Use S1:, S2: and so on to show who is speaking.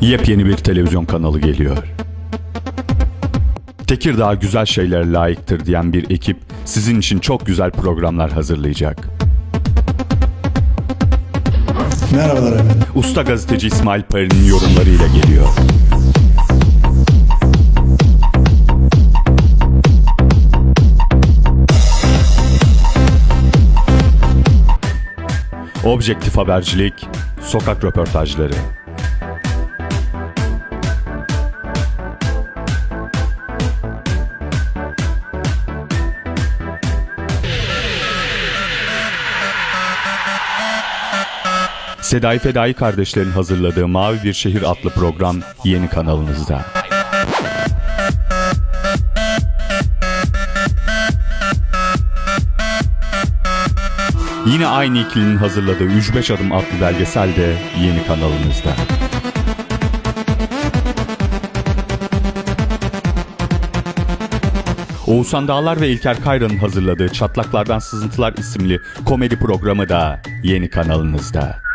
S1: Yepyeni bir televizyon kanalı geliyor. Tekirdağ güzel şeylere layıktır diyen bir ekip sizin için çok güzel programlar hazırlayacak.
S2: Merhabalar efendim.
S1: Usta gazeteci İsmail Pari'nin yorumlarıyla geliyor. Objektif habercilik, sokak röportajları. Sedai Fedai kardeşlerin hazırladığı Mavi Bir Şehir adlı program yeni kanalınızda. Yine aynı ikilinin hazırladığı 3-5 adım adlı belgesel de yeni kanalınızda. Oğuzhan Dağlar ve İlker Kayra'nın hazırladığı Çatlaklardan Sızıntılar isimli komedi programı da yeni kanalınızda.